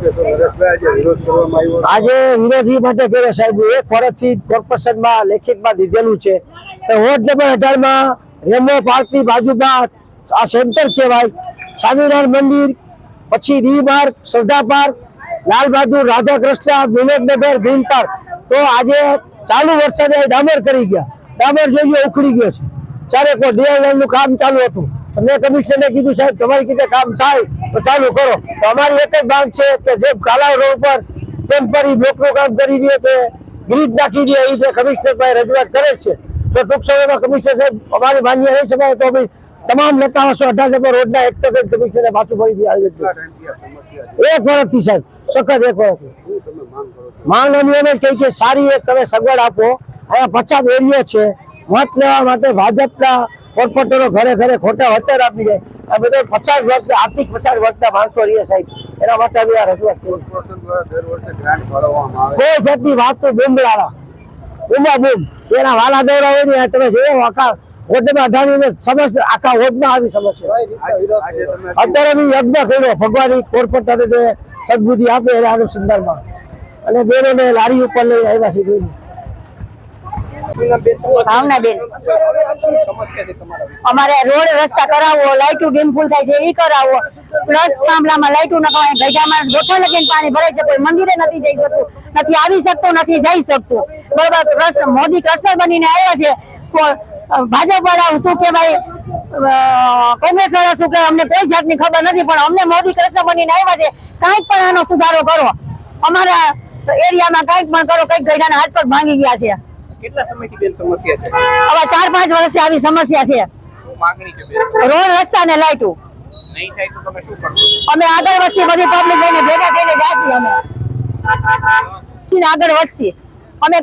આજે વિરોધ માટે કર્યો સાહેબ, એક વર્ષથી કોર્પોરેશનમાં લેખિતમાં દીધેલું છે. વોર્ડ નંબર અઢારમાં રેમો પાર્કની બાજુમાં આ સેન્ટર કહેવાય. સ્વામિનારાયણ મંદિર, પછી D Marg, Shraddha park, Lal Bahadur, Radha Krishna Vinodnagar Bhim park. તો આજે ચાલુ વરસાદે ડામર કરી ગયા. ડામર જોઈએ ઉખડી ગયો છે. ચારે કોઈ ડીઆઈએલનું કામ ચાલુ હતું. મેં કમિશનરને કીધું સાહેબ, તમારી કીધે કામ થાય તો ચાલુ કરો. તો અમારી એક જ માંગ છે કે જે કાલા રોડ પર ટેમ્પરરી બ્લોકનું કામ કરી દે કે ગ્રીડ નાખી દે એ રીતે કમિશનર રજૂઆત કરે છે. તો ટૂંક સમયમાં કમિશનર સાહેબ, અમારી માન્ય રહી શકાય તો અમે તમામ નેતાઓ સો અઢાર નંબર રોડના એક તક કમિશનરે પાછું ફરી આવી એક વર્ષથી સાહેબ, સખત એક વર્ષથી માંગ એની એમ કહી કે સારી એક તમે સગવડ આપો. અહીંયા પચાસ એરિયો છે. મત લેવા માટે ભાજપના કોર્પોરેટરો ઘરે ઘરે ખોટા વળતર આપી જાય આ બધા પચાસ વર્ષ આર્થિક પચાસ વર્ષના માણસો રહીએ સાહેબ. એના માટે બી આ રજૂઆત કોઈ જાતની વાત તો બુમરાળા બુમા બુમ એના વાલા દોરા હોય ને તમે જોયો આખા વોટમાં અઢારની સમસ્યા આખા વોટમાં આવી સમસ્યા. અત્યારે બી યજ્ઞ કર્યો. ભગવાન કોર્પોરેટરે જે સદબુદ્ધિ આપે એના અનુસંધાનમાં. અને બેનોને લારી ઉપર લઈ આવ્યા છે છે તમારા અમારે રોડ રસ્તા કરાવવો લાઇટું ડીમ થાય છે એ કરાવવો. પ્લસ થાંભલામાં લાઈટો નખાવાય ગઈઢામાં ગોઠા લગીને પાણી ભરાય છે કોઈ મંદિરે નથી જઈ શકતું નથી આવી શકતું નથી જઈ શકતું. બરોબર મોદી કૃષ્ણ બનીને આવ્યા છે ભાજપ વાળા શું કહેવાય અ, કોંગ્રેસ વાળા શું કહેવાય અમને કોઈ જાતની ખબર નથી પણ અમને મોદી કૃષ્ણ બનીને આવ્યા છે કાંઈક પણ આનો સુધારો કરો. અમારા એરિયામાં કાંઈક પણ કરો કંઈક ગઈઢાના હાથ પર ભાંગી ગયા છે. કેટલા સમયથી બેન સમસ્યા છે? હવે ચાર પાંચ વર્ષથી આવી સમસ્યા છે. માંગણી છે રોડ રસ્તા ને લાઈટો. નહીં થાય તો તમે શું કરશો? અમે આગળ વધશી બધી પબ્લિક લઈને ભેગા થઈને જાશું અમે. આગળ વધશે અમે